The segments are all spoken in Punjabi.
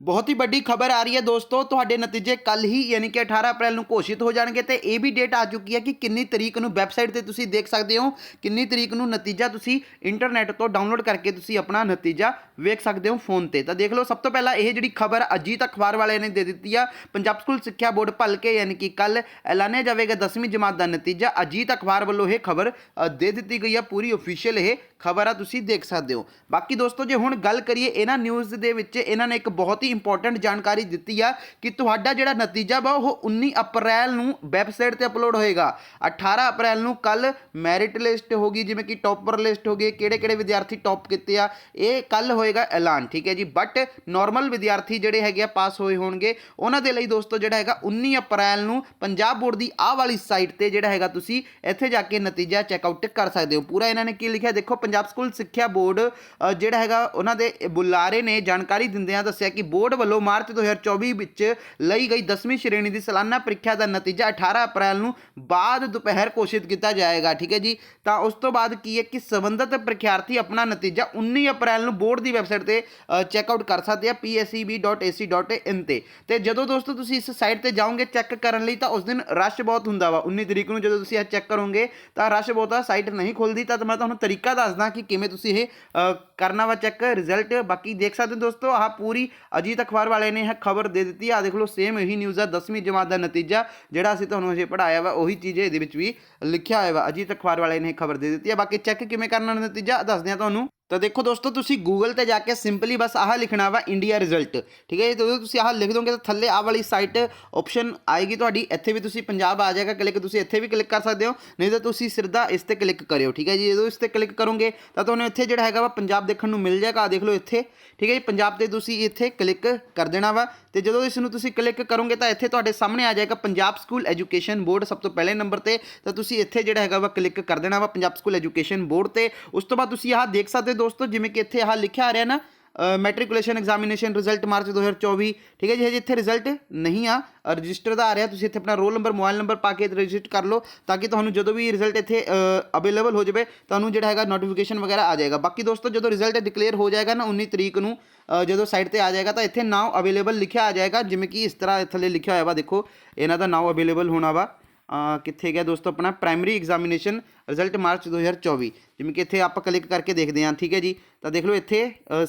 ਬਹੁਤ ਹੀ ਵੱਡੀ ਖਬਰ ਆ ਰਹੀ ਹੈ ਦੋਸਤੋ, ਤੁਹਾਡੇ ਨਤੀਜੇ ਕੱਲ ਹੀ ਯਾਨੀ ਕਿ 18 ਅਪ੍ਰੈਲ ਨੂੰ ਘੋਸ਼ਿਤ ਹੋ ਜਾਣਗੇ ਤੇ ਇਹ ਵੀ ਡੇਟ ਆ ਚੁੱਕੀ ਹੈ ਕਿ ਕਿੰਨੀ ਤਰੀਕ ਨੂੰ ਵੈਬਸਾਈਟ ਤੇ ਤੁਸੀਂ ਦੇਖ ਸਕਦੇ ਹੋ, ਕਿੰਨੀ ਤਰੀਕ ਨੂੰ ਨਤੀਜਾ ਤੁਸੀਂ ਇੰਟਰਨੈਟ ਤੋਂ ਡਾਊਨਲੋਡ ਕਰਕੇ ਤੁਸੀਂ ਆਪਣਾ ਨਤੀਜਾ ਵੇਖ ਸਕਦੇ ਹੋ ਫੋਨ ਤੇ। ਤਾਂ ਦੇਖ ਲਓ, ਸਭ ਤੋਂ ਪਹਿਲਾਂ ਇਹ ਜਿਹੜੀ ਖਬਰ ਅਜੀਤ ਅਖਬਾਰ ਵਾਲਿਆਂ ਨੇ ਦੇ ਦਿੱਤੀ ਆ, ਪੰਜਾਬ ਸਕੂਲ ਸਿੱਖਿਆ ਬੋਰਡ ਭਲਕੇ ਯਾਨੀ ਕਿ ਕੱਲ ਐਲਾਨਿਆ ਜਾਵੇਗਾ 10ਵੀਂ ਜਮਾਤ ਦਾ ਨਤੀਜਾ। ਅਜੀਤ ਅਖਬਾਰ ਵੱਲੋਂ ਇਹ ਖਬਰ ਦੇ ਦਿੱਤੀ ਗਈ ਆ, ਪੂਰੀ ਅਫੀਸ਼ੀਅਲ ਇਹ ਖਬਰ ਆ, ਤੁਸੀਂ ਦੇਖ ਸਕਦੇ ਹੋ। ਬਾਕੀ ਦੋਸਤੋ, ਜੇ ਹੁਣ ਗੱਲ ਕਰੀਏ ਇਹਨਾਂ ਨਿਊਜ਼ ਦੇ ਵਿੱਚ, ਇਹਨਾਂ ਨੇ ਇੱਕ ਬਹੁਤ ਹੀ ਇੰਪੋਰਟੈਂਟ ਜਾਣਕਾਰੀ ਦਿੱਤੀ ਆ ਕਿ ਤੁਹਾਡਾ ਜਿਹੜਾ ਨਤੀਜਾ ਵਾ, ਉਹ 19 ਅਪ੍ਰੈਲ ਨੂੰ ਵੈਬਸਾਈਟ ਤੇ ਅਪਲੋਡ ਹੋਏਗਾ। 18 ਅਪ੍ਰੈਲ ਨੂੰ ਕੱਲ ਮੈਰਿਟ ਲਿਸਟ ਹੋਗੀ ਜਿਵੇਂ ਕਿ ਟੌਪਰ ਲਿਸਟ ਹੋ ਗਈ ਕਿਹੜੇ ਕਿਹੜੇ ਵਿਦਿਆਰਥੀ ਟੌਪ ਕੀਤੇ ਆ, ਇਹ ਕੱਲ ਹੋਏਗਾ ਐਲਾਨ, ਠੀਕ ਹੈ ਜੀ? ਬਟ ਨਾਰਮਲ ਵਿਦਿਆਰਥੀ ਜਿਹੜੇ ਹੈਗੇ ਆ ਪਾਸ ਹੋਏ ਹੋਣਗੇ, ਉਹਨਾਂ ਦੇ ਲਈ ਦੋਸਤੋ ਜਿਹੜਾ ਹੈਗਾ 19 ਅਪ੍ਰੈਲ ਨੂੰ ਪੰਜਾਬ ਬੋਰਡ ਦੀ ਆਹ ਵਾਲੀ ਸਾਈਟ ਤੇ ਜਿਹੜਾ ਹੈਗਾ ਤੁਸੀਂ ਇੱਥੇ ਜਾ ਕੇ ਨਤੀਜਾ ਚੈੱਕ ਆਊਟ ਕਰ ਸਕਦੇ ਹੋ। ਪੂਰਾ ਇਹਨਾਂ ਨੇ ਕੀ ਲਿਖਿਆ? ਦੇਖੋ, ਪੰਜਾਬ ਸਕੂਲ ਸਿੱਖਿਆ ਬੋਰਡ ਜਿਹੜਾ ਹੈਗਾ ਉਹਨਾਂ ਦੇ ਬੁਲਾਰੇ ਨੇ ਜਾਣਕਾਰੀ ਦਿੰਦਿਆਂ ਦੱਸਿਆ ਕਿ ਬੋਰਡ ਵੱਲੋਂ ਮਾਰਚ 2024 ਵਿੱਚ ਲਈ ਗਈ 10ਵੀਂ ਸ਼੍ਰੇਣੀ ਦੀ ਸਾਲਾਨਾ ਪ੍ਰੀਖਿਆ ਦਾ ਨਤੀਜਾ 18 ਅਪ੍ਰੈਲ ਨੂੰ ਬਾਅਦ ਦੁਪਹਿਰ ਘੋਸ਼ਿਤ ਕੀਤਾ ਜਾਏਗਾ, ਠੀਕ ਹੈ ਜੀ? ਤਾਂ ਉਸ ਤੋਂ ਬਾਅਦ ਕੀ ਹੈ ਕਿ ਸੰਬੰਧਿਤ ਪ੍ਰੀਖਿਆਰਥੀ ਆਪਣਾ ਨਤੀਜਾ 19 ਅਪ੍ਰੈਲ ਨੂੰ ਬੋਰਡ ਦੀ ਵੈਬਸਾਈਟ ਤੇ ਚੈੱਕ ਆਊਟ ਕਰ ਸਕਦੇ ਆ, pseb.ac.in ਤੇ। ਤੇ ਜਦੋਂ ਦੋਸਤੋ ਤੁਸੀਂ ਇਸ ਸਾਈਟ ਤੇ ਜਾਓਗੇ ਚੈੱਕ ਕਰਨ ਲਈ, ਤਾਂ ਉਸ ਦਿਨ ਰਸ਼ ਬਹੁਤ ਹੁੰਦਾ ਵਾ। 19 ਤਰੀਕ ਨੂੰ ਜਦੋਂ ਤੁਸੀਂ ਇਹ ਚੈੱਕ ਕਰੋਗੇ, ਤਾਂ ਰਸ਼ ਬਹੁਤ ਆ ਸਾਈਟ ਨਹੀਂ ਖੁੱਲਦੀ। ਤਾਂ ਮੈਂ ਤੁਹਾਨੂੰ ਤਰੀਕਾ ਦੱਸਦਾ ਕਿ ਕਿਵੇਂ ਤੁਸੀਂ ਇਹ ਕਰਨਾ ਵਾ ਚੈੱਕ, ਰਿਜ਼ਲਟ। ਬਾਕੀ ਦੇਖ ਸਕਦੇ ਹੋ ਦੋਸਤੋ, ਆਹ ਪੂਰੀ ਅਜੀਤ ਅਖਬਾਰ ਵਾਲੇ ਨੇ ਇਹ ਖਬਰ ਦੇ ਦਿੱਤੀ ਆ। ਦੇਖ ਲਓ ਸੇਮ ਇਹੀ ਨਿਊਜ਼ ਆ 10ਵੀਂ ਜਮਾਤ ਦਾ ਨਤੀਜਾ ਜਿਹੜਾ ਅਸੀਂ ਤੁਹਾਨੂੰ ਅਜੇ ਪੜਾਇਆ ਵਾ, ਉਹੀ ਚੀਜ਼ ਇਹਦੇ ਵਿੱਚ ਵੀ ਲਿਖਿਆ ਹੋਇਆ ਵਾ। ਅਜੀਤ ਅਖਬਾਰ ਵਾਲੇ ਨੇ ਇਹ ਖਬਰ ਦੇ ਦਿੱਤੀ ਆ। ਬਾਕੀ ਚੈੱਕ ਕਿਵੇਂ ਕਰਨਾ ਨਤੀਜਾ, ਦੱਸਦੇ ਆ ਤੁਹਾਨੂੰ। ਤਾਂ ਦੇਖੋ ਦੋਸਤੋ, ਤੁਸੀਂ ਗੂਗਲ ਤੇ ਜਾ ਕੇ ਸਿੰਪਲੀ ਬਸ ਆਹ ਲਿਖਣਾ ਵਾ ਇੰਡੀਆ ਰਿਜ਼ਲਟ ਠੀਕ ਹੈ ਜੀ? ਜਦੋਂ ਤੁਸੀਂ ਆਹ ਲਿਖ ਦੋਗੇ ਤਾਂ ਥੱਲੇ ਆਹ ਵਾਲੀ ਸਾਈਟ ਆਪਸ਼ਨ ਆਏਗੀ ਤੁਹਾਡੀ। ਇੱਥੇ ਵੀ ਤੁਸੀਂ ਪੰਜਾਬ ਆ ਜਾਏਗਾ ਕਲਿੱਕ ਤੁਸੀਂ ਇੱਥੇ ਵੀ ਕਲਿੱਕ ਕਰ ਸਕਦੇ ਹੋ, ਨਹੀਂ ਤਾਂ ਤੁਸੀਂ ਸਿੱਧਾ ਇਸ ਤੇ ਕਲਿੱਕ ਕਰਿਓ, ਠੀਕ ਹੈ ਜੀ? ਜਦੋਂ ਇਸ ਤੇ ਕਲਿੱਕ ਕਰੋਗੇ ਤਾਂ ਤੁਹਾਨੂੰ ਇੱਥੇ ਜਿਹੜਾ ਹੈਗਾ ਵਾ ਪੰਜਾਬ ਦੇਖਣ ਨੂੰ ਮਿਲ ਜਾਏਗਾ, ਆਹ ਦੇਖ ਲਓ ਇੱਥੇ, ਠੀਕ ਹੈ ਜੀ? ਪੰਜਾਬ ਤੇ ਤੁਸੀਂ ਇੱਥੇ ਕਲਿੱਕ ਕਰ ਦੇਣਾ ਵਾ। ਤੇ ਜਦੋਂ ਇਸ ਨੂੰ ਤੁਸੀਂ ਕਲਿੱਕ ਕਰੋਗੇ ਤਾਂ ਇੱਥੇ ਤੁਹਾਡੇ ਸਾਹਮਣੇ ਆ ਜਾਏਗਾ ਪੰਜਾਬ ਸਕੂਲ ਐਜੂਕੇਸ਼ਨ ਬੋਰਡ ਸਭ ਤੋਂ ਪਹਿਲੇ ਨੰਬਰ ਤੇ। ਤਾਂ ਤੁਸੀਂ ਇੱਥੇ ਜਿਹੜਾ ਹੈਗਾ ਵਾ ਕਲਿੱਕ ਕਰ ਦੇਣਾ ਵਾ ਪੰਜਾਬ ਸਕੂਲ ਐਜੂਕੇਸ਼ਨ ਬੋਰਡ ਤੇ। ਉਸ ਤੋਂ ਬਾਅਦ ਤੁਸੀਂ ਆਹ ਦੇਖ ਸਕਦੇ ਹੋ ਦੋਸਤੋ, ਜਿਵੇਂ ਕਿ ਇੱਥੇ ਆਹ ਲਿਖਿਆ ਆ ਰਿਹਾ ਨਾ ਮੈਟ੍ਰਿਕੂਲੇਸ਼ਨ ਐਗਜ਼ਾਮੀਨੇਸ਼ਨ ਰਿਜ਼ਲਟ ਮਾਰਚ 2024 ਠੀਕ ਹੈ ਜੀ? ਹਜੇ ਇੱਥੇ ਰਿਜ਼ਲਟ ਨਹੀਂ ਆ ਰਜਿਸਟਰ ਦਾ ਆ ਰਿਹਾ, ਤੁਸੀਂ ਇੱਥੇ ਆਪਣਾ ਰੋਲ ਨੰਬਰ ਮੋਬਾਈਲ ਨੰਬਰ ਪਾ ਕੇ ਰਜਿਸਟਰ ਕਰ ਲਓ, ਤਾਂ ਕਿ ਤੁਹਾਨੂੰ ਜਦੋਂ ਵੀ ਰਿਜ਼ਲਟ ਇੱਥੇ ਅਵੇਲੇਬਲ ਹੋ ਜਾਵੇ, ਤੁਹਾਨੂੰ ਜਿਹੜਾ ਹੈਗਾ ਨੋਟੀਫਿਕੇਸ਼ਨ ਵਗੈਰਾ ਆ ਜਾਏਗਾ। ਬਾਕੀ ਦੋਸਤੋ, ਜਦੋਂ ਰਿਜ਼ਲਟ ਡਿਕਲੇਅਰ ਹੋ ਜਾਏਗਾ ਨਾ 19 ਤਰੀਕ ਨੂੰ ਜਦੋਂ ਸਾਈਟ ਤੇ ਆ ਜਾਏਗਾ, ਤਾਂ ਇੱਥੇ ਨਾਓ ਅਵੇਲੇਬਲ ਲਿਖਿਆ ਆ ਜਾਏਗਾ, ਜਿਵੇਂ ਕਿ ਇਸ ਤਰ੍ਹਾਂ ਥੱਲੇ ਲਿਖਿਆ ਹੋਇਆ ਵਾ, ਦੇਖੋ, ਇਹਨਾਂ ਦਾ ਨਾਓ ਅਵੇਲੇਬਲ ਹੋਣਾ ਵਾ। ਕਿੱਥੇ ਗਿਆ ਦੋਸਤੋ ਆਪਣਾ ਪ੍ਰਾਇਮਰੀ ਐਗਜ਼ਾਮੀਨੇਸ਼ਨ ਰਿਜ਼ਲਟ ਮਾਰਚ 2024 ਜਿਵੇਂ ਕਿ ਇੱਥੇ ਆਪਾਂ ਕਲਿੱਕ ਕਰਕੇ ਦੇਖਦੇ ਹਾਂ, ਠੀਕ ਹੈ ਜੀ? ਤਾਂ ਦੇਖ ਲਓ ਇੱਥੇ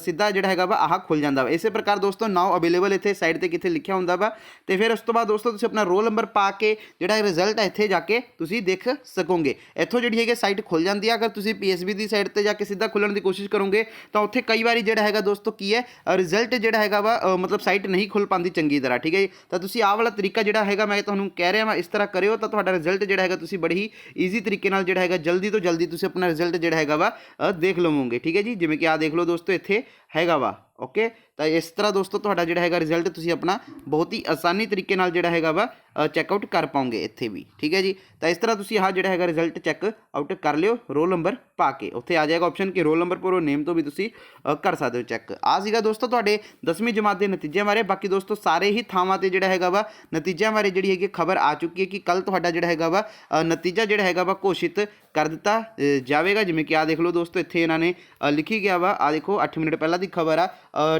ਸਿੱਧਾ ਜਿਹੜਾ ਹੈਗਾ ਵਾ, ਆਹ ਖੁੱਲ ਜਾਂਦਾ ਵਾ। ਇਸੇ ਪ੍ਰਕਾਰ ਦੋਸਤੋ ਨਾਓ ਅਵੇਲੇਬਲ ਇੱਥੇ ਸਾਈਡ ਤੇ ਕਿੱਥੇ ਲਿਖਿਆ ਹੁੰਦਾ ਵਾ। ਤੇ ਫਿਰ ਉਸ ਤੋਂ ਬਾਅਦ ਦੋਸਤੋ, ਤੁਸੀਂ ਆਪਣਾ ਰੋਲ ਨੰਬਰ ਪਾ ਕੇ ਜਿਹੜਾ ਰਿਜ਼ਲਟ ਹੈ ਇੱਥੇ ਜਾ ਕੇ ਤੁਸੀਂ ਦੇਖ ਸਕੋਗੇ। ਇੱਥੋਂ ਜਿਹੜੀ ਹੈਗੀ ਸਾਈਟ ਖੁੱਲ ਜਾਂਦੀ ਆ। ਅਗਰ ਤੁਸੀਂ ਪੀਐਸਬੀ ਦੀ ਸਾਈਟ ਤੇ ਜਾ ਕੇ ਸਿੱਧਾ ਖੁੱਲਣ ਦੀ ਕੋਸ਼ਿਸ਼ ਕਰੋਗੇ, ਤਾਂ ਉੱਥੇ ਕਈ ਵਾਰੀ ਜਿਹੜਾ ਹੈਗਾ ਦੋਸਤੋ, ਕੀ ਹੈ ਰਿਜ਼ਲਟ ਜਿਹੜਾ ਹੈਗਾ ਵਾ ਮਤਲਬ ਸਾਈਟ ਨਹੀਂ ਖੁੱਲ ਪਾਉਂਦੀ ਚੰਗੀ ਤਰ੍ਹਾਂ, ਠੀਕ ਹੈ ਜੀ? ਤਾਂ ਤੁਸੀਂ ਆਹ ਵਾਲਾ ਤਰੀਕਾ ਜਿਹੜਾ ਹੈਗਾ, ਮੈਂ ਤੁਹਾਨੂੰ ਕਹਿ ਰਿਹਾ ਵਾਂ, ਇਸ ਤਰ੍ਹਾਂ ਕਰਿਓ, ਤਾਂ ਤੁਹਾਡਾ ਰਿਜ਼ਲਟ ਜਿਹੜਾ ਹੈਗਾ, ਤੁਸੀਂ ਬੜੀ ਹੀ ਈਜ਼ੀ ਤਰੀਕੇ ਨਾਲ ਜਿਹੜਾ ਹੈਗਾ, ਜਲਦੀ ਤੋਂ ਜਲਦੀ ਤੁਸੀਂ ਆਪਣਾ ਰਿਜ਼ਲਟ ਜਿਹੜਾ ਹੈਗਾ ਵਾ ਦੇਖ ਲਵੋਗੇ, ਠੀਕ ਹੈ ਜੀ? ਜਿਵੇਂ ਕਿ ਆਹ ਦੇਖ ਲਓ ਦੋਸਤੋ ਇੱਥੇ ਹੈਗਾ ਵਾ। ਓਕੇ ਤਾਂ ਇਸ ਤਰ੍ਹਾਂ ਦੋਸਤੋ ਤੁਹਾਡਾ ਜਿਹੜਾ ਹੈਗਾ ਰਿਜ਼ਲਟ ਤੁਸੀਂ ਆਪਣਾ ਬਹੁਤ ਹੀ ਆਸਾਨੀ ਤਰੀਕੇ ਨਾਲ ਜਿਹੜਾ ਹੈਗਾ ਵਾ ਚੈੱਕਆਊਟ ਕਰ ਪਾਓਗੇ ਇੱਥੇ ਵੀ ਠੀਕ ਹੈ ਜੀ ਤਾਂ ਇਸ ਤਰ੍ਹਾਂ ਤੁਸੀਂ ਆਹ ਜਿਹੜਾ ਹੈਗਾ ਰਿਜ਼ਲਟ ਚੈੱਕ ਆਊਟ ਕਰ ਲਿਓ ਰੋਲ ਨੰਬਰ ਪਾ ਕੇ ਉੱਥੇ ਆ ਜਾਏਗਾ ਆਪਸ਼ਨ ਕਿ ਰੋਲ ਨੰਬਰ ਪਰੋ ਨੇਮ ਤੋਂ ਵੀ ਤੁਸੀਂ ਅ, ਕਰ ਸਕਦੇ ਹੋ ਚੈੱਕ ਆ ਸੀਗਾ ਦੋਸਤੋ ਤੁਹਾਡੇ 10ਵੀਂ ਜਮਾਤ ਦੇ ਨਤੀਜਿਆਂ ਬਾਰੇ ਬਾਕੀ ਦੋਸਤੋ ਸਾਰੇ ਹੀ ਥਾਵਾਂ ਤੇ ਜਿਹੜਾ ਹੈਗਾ ਵਾ ਨਤੀਜਿਆਂ ਬਾਰੇ ਜਿਹੜੀ ਹੈਗੀ ਖਬਰ ਆ ਚੁੱਕੀ ਹੈ ਕਿ ਕੱਲ ਤੁਹਾਡਾ ਜਿਹੜਾ ਹੈਗਾ ਵਾ ਅ, ਨਤੀਜਾ ਜਿਹੜਾ ਹੈਗਾ ਵਾ ਘੋਸ਼ਿਤ ਕਰ ਦਿੱਤਾ ਅ, ਜਾਵੇਗਾ ਜਿਵੇਂ ਕਿ ਆ ਦੇਖ ਲਓ ਦੋਸਤੋ ਇੱਥੇ ਇਹਨਾਂ ਨੇ ਅ, ਲਿਖੀ ਗਿਆ ਵਾ ਆ ਦੇਖੋ 8 ਮਿੰਟ ਪਹਿਲਾਂ ਦੀ ਖਬਰ ਆ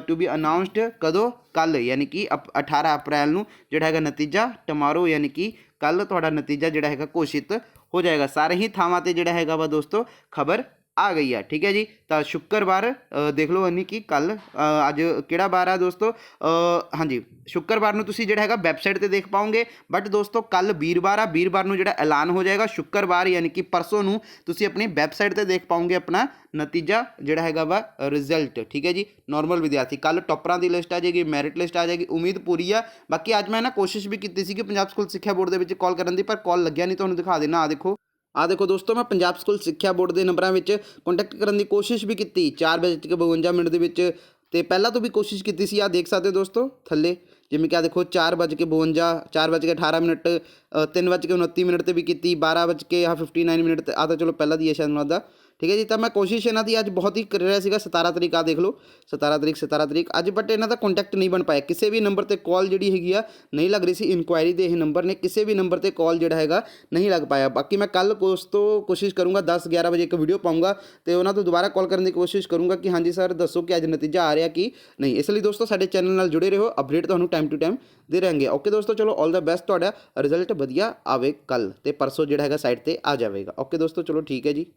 ਟੂ ਬੀ ਅਨਾਉਂਸਡ ਕਦੋਂ? ਕੱਲ ਯਾਨੀ ਕਿ ਅਪ- 18 ਅਪ੍ਰੈਲ ਨੂੰ, ਜਿਹੜਾ ਹੈਗਾ ਨਤੀਜਾ ਟਮਾਰੋ ਯਾਨੀ ਕਿ ਕੱਲ ਤੁਹਾਡਾ ਨਤੀਜਾ ਜਿਹੜਾ ਹੈਗਾ ਘੋਸ਼ਿਤ ਹੋ ਜਾਏਗਾ। ਸਾਰੇ ਹੀ ਥਾਵਾਂ ਤੇ ਜਿਹੜਾ ਹੈਗਾ ਵਾ ਦੋਸਤੋ, ਖਬਰ ਆ ਗਈ ਆ, ਠੀਕ ਹੈ ਜੀ? ਤਾਂ ਸ਼ੁੱਕਰਵਾਰ ਦੇਖ ਲਓ ਯਾਨੀ ਕਿ ਕੱਲ ਅੱਜ ਕਿਹੜਾ ਵਾਰ ਆ ਦੋਸਤੋ? ਹਾਂਜੀ ਸ਼ੁੱਕਰਵਾਰ ਨੂੰ ਤੁਸੀਂ ਜਿਹੜਾ ਹੈਗਾ ਵੈਬਸਾਈਟ ਤੇ ਦੇਖ ਪਾਓਗੇ ਬਟ ਦੋਸਤੋ ਕੱਲ ਵੀਰਵਾਰ ਆ, ਵੀਰਵਾਰ ਨੂੰ ਜਿਹੜਾ ਐਲਾਨ ਹੋ ਜਾਏਗਾ ਸ਼ੁੱਕਰਵਾਰ ਯਾਨੀ ਕਿ ਪਰਸੋਂ ਨੂੰ ਤੁਸੀਂ ਆਪਣੀ ਵੈਬਸਾਈਟ ਤੇ ਦੇਖ ਪਾਓਗੇ ਆਪਣਾ ਨਤੀਜਾ, ਜਿਹੜਾ ਹੈਗਾ ਵਾ ਰਿਜ਼ਲਟ ਠੀਕ ਹੈ ਜੀ? ਨਾਰਮਲ ਵਿਦਿਆਰਥੀ, ਕੱਲ ਟੌਪਰਾਂ ਦੀ ਲਿਸਟ ਆ ਜਾਏਗੀ ਮੈਰਿਟ ਲਿਸਟ ਆ ਜਾਏਗੀ, ਉਮੀਦ ਪੂਰੀ ਆ। ਬਾਕੀ ਅੱਜ ਮੈਂ ਨਾ ਕੋਸ਼ਿਸ਼ ਵੀ ਕੀਤੀ ਸੀ ਕਿ ਪੰਜਾਬ ਸਕੂਲ ਸਿੱਖਿਆ ਬੋਰਡ ਦੇ ਵਿੱਚ ਕਾਲ ਕਰਨ ਦੀ, ਪਰ ਕਾਲ ਲੱਗਿਆ ਨਹੀਂ, ਤੁਹਾਨੂੰ ਦਿਖਾ ਦੇਣਾ ਆ ਦੇਖੋ। ਆ ਦੇਖੋ ਦੋਸਤੋ, ਮੈਂ ਪੰਜਾਬ ਸਕੂਲ ਸਿੱਖਿਆ ਬੋਰਡ ਦੇ ਨੰਬਰਾਂ ਵਿੱਚ ਕੰਟੈਕਟ ਕਰਨ ਦੀ ਕੋਸ਼ਿਸ਼ ਵੀ ਕੀਤੀ। 4:52 ਮਿੰਟ ਦੇ ਵਿੱਚ। ਤੇ ਪਹਿਲਾਂ ਤੋਂ ਵੀ ਕੋਸ਼ਿਸ਼ ਕੀਤੀ ਸੀ ਆ ਦੇਖ ਸਕਦੇ ਹੋ ਦੋਸਤੋ, ਥੱਲੇ। ਜਿਵੇਂ ਕਿ ਆ ਦੇਖੋ 4:52 4:18 ਮਿੰਟ 3:29 ਮਿੰਟ ਤੇ ਵੀ ਕੀਤੀ 12:59 ਮਿੰਟ ਤੇ ਆ ਤਾਂ ਚਲੋ ਪਹਿਲਾਂ ਦੀ ਹੈ ਸ਼ਾਇਦ ਮੈਨੂੰ ਦਾ। ਠੀਕ ਹੈ ਜੀ, ਤਾਂ ਮੈਂ ਕੋਸ਼ਿਸ਼ ਇਹਨਾਂ ਦੀ ਅੱਜ ਬਹੁਤ ਹੀ ਕਰ ਰਿਹਾ ਸੀਗਾ 17 ਤਰੀਕ ਆ ਦੇਖ ਲਓ 17 ਤਰੀਕ 17 ਤਰੀਕ, ਅੱਜ ਬਟ ਇਹਨਾਂ ਦਾ ਕੰਟੈਕਟ ਨਹੀਂ ਬਣ ਪਾਇਆ। ਕਿਸੇ ਵੀ ਨੰਬਰ ਤੇ ਕਾਲ ਜਿਹੜੀ ਹੈਗੀ ਆ, ਨਹੀਂ ਲੱਗ ਰਹੀ ਸੀ ਇਨਕੁਆਇਰੀ ਦੇ ਇਹ ਨੰਬਰ ਨੇ, ਕਿਸੇ ਵੀ ਨੰਬਰ ਤੇ ਕਾਲ ਜਿਹੜਾ ਹੈਗਾ, ਨਹੀਂ ਲੱਗ ਪਾਇਆ। ਬਾਕੀ ਮੈਂ ਕੱਲ ਉਸ ਤੋਂ ਕੋਸ਼ਿਸ਼ ਕਰੂੰਗਾ 10 11 ਵਜੇ ਇੱਕ ਵੀਡੀਓ ਪਾਉਂਗਾ ਤੇ ਉਹਨਾਂ ਤੋਂ ਦੁਬਾਰਾ ਕਾਲ ਕਰਨ ਦੀ ਕੋਸ਼ਿਸ਼ ਕਰੂੰਗਾ ਕਿ ਹਾਂਜੀ ਸਰ ਦੱਸੋ ਕਿ ਅੱਜ ਨਤੀਜਾ ਆ ਰਿਹਾ ਕਿ ਨਹੀਂ। ਇਸ ਲਈ ਦੋਸਤੋ, ਸਾਡੇ ਚੈਨਲ ਨਾਲ ਜੁੜੇ ਰਹੋ ਅਪਡੇਟ ਤੁਹਾਨੂੰ ਟਾਈਮ ਟੂ ਟਾਈਮ ਦੇ ਰਹਿਣਗੇ। ਓਕੇ ਦੋਸਤੋ, ਚਲੋ ਆਲ ਦਾ ਬੈਸਟ ਤੁਹਾਡਾ ਰਿਜ਼ਲਟ ਵਧੀਆ ਆਵੇ ਕੱਲ ਤੇ ਪਰਸੋਂ ਜਿਹੜਾ ਹੈਗਾ ਸਾਈਟ ਤੇ ਆ ਜਾਵੇਗਾ। ਓਕੇ ਦੋਸਤੋ, ਚਲੋ ਠੀਕ ਹੈ ਜੀ।